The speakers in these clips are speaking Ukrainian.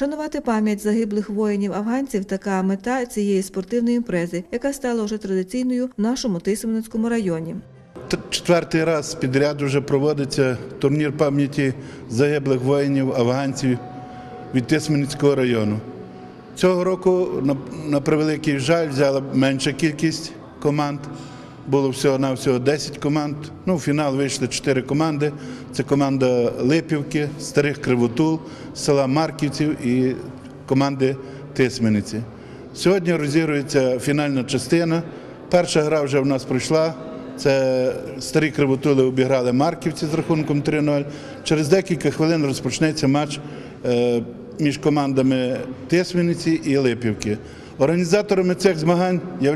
Вшанувати пам'ять загиблих воїнів афганців така мета цієї спортивної імпрези, яка стала вже традиційною в нашому Тисменницькому районі. Четвертий раз підряд вже проводиться турнір пам'яті загиблих воїнів афганців від Тисменницького району. Цього року, на превеликий жаль, взяла менша кількість команд. Було всього-навсього 10 команд. Ну, в фінал вийшли 4 команди. Це команда Липівки, Старих Кривотул, села Марківців і команди Тисмениці. Сьогодні розігрується фінальна частина. Перша гра вже в нас пройшла. Це старі кривотули обіграли Марківці з рахунком 3-0. Через декілька хвилин розпочнеться матч е, між командами Тисмениці і Липівки. Організаторами цих змагань є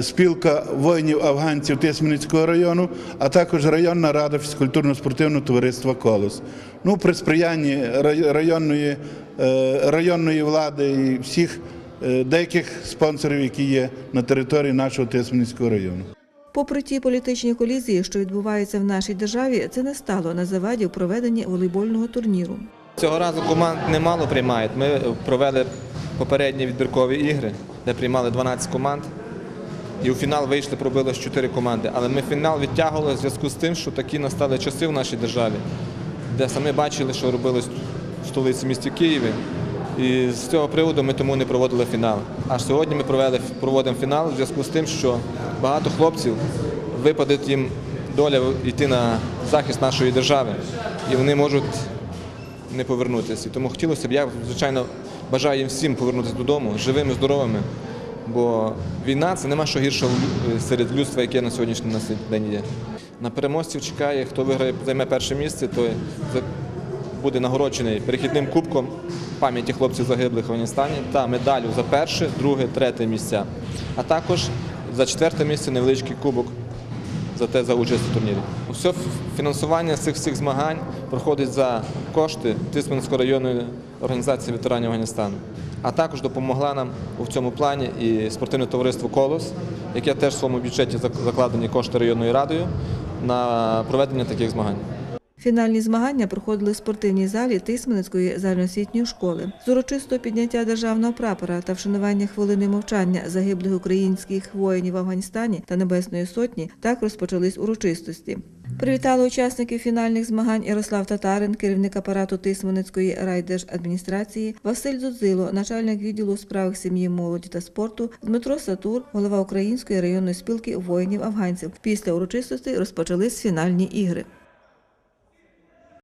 спілка воїнів-афганців Тисменницького району, а також районна рада фізкультурно-спортивного товариства Колос. Ну, при сприянні районної, е, районної влади і всіх е, деяких спонсорів, які є на території нашого Тисменницького району. Попри ті політичні колізії, що відбуваються в нашій державі, це не стало на заваді в проведенні волейбольного турніру. Цього разу команд немало приймають. Ми провели попередні відбіркові ігри, де приймали 12 команд. І у фінал вийшли, пробили 4 команди. Але ми фінал відтягували в зв'язку з тим, що такі настали часи в нашій державі, де самі бачили, що робилось в столиці місті Києві. І з цього приводу ми тому не проводили фінал. А сьогодні ми провели, проводимо фінал в зв'язку з тим, що багато хлопців випаде їм доля йти на захист нашої держави. І вони можуть не повернутися. І тому хотілося б, я, звичайно, бажаю їм всім повернутися додому живими, здоровими. Бо війна це нема що лю- серед людства, яке на сьогоднішній день є. На переможців чекає, хто виграє, займе перше місце, той буде нагороджений перехідним кубком пам'яті хлопців загиблих в Афганістані та медаллю за перше, друге, третє місця. А також за четверте місце невеличкий кубок за те за участь у турнірі. Все фінансування цих всіх змагань проходить за кошти Тисменської районної організації ветеранів Афганістану. А також допомогла нам у цьому плані і спортивне товариство Колос, яке теж в своєму бюджеті закладені кошти районною радою на проведення таких змагань. Фінальні змагання проходили в спортивній залі Тисменницької загальноосвітньої школи. З урочистого підняття державного прапора та вшанування хвилини мовчання загиблих українських воїнів в Афганістані та Небесної Сотні так розпочались урочистості. Привітали учасників фінальних змагань Ярослав Татарин, керівник апарату Тисменницької райдержадміністрації, Василь Дудзило, начальник відділу у справах сім'ї, молоді та спорту, Дмитро Сатур, голова Української районної спілки воїнів афганців. Після урочистостей розпочались фінальні ігри.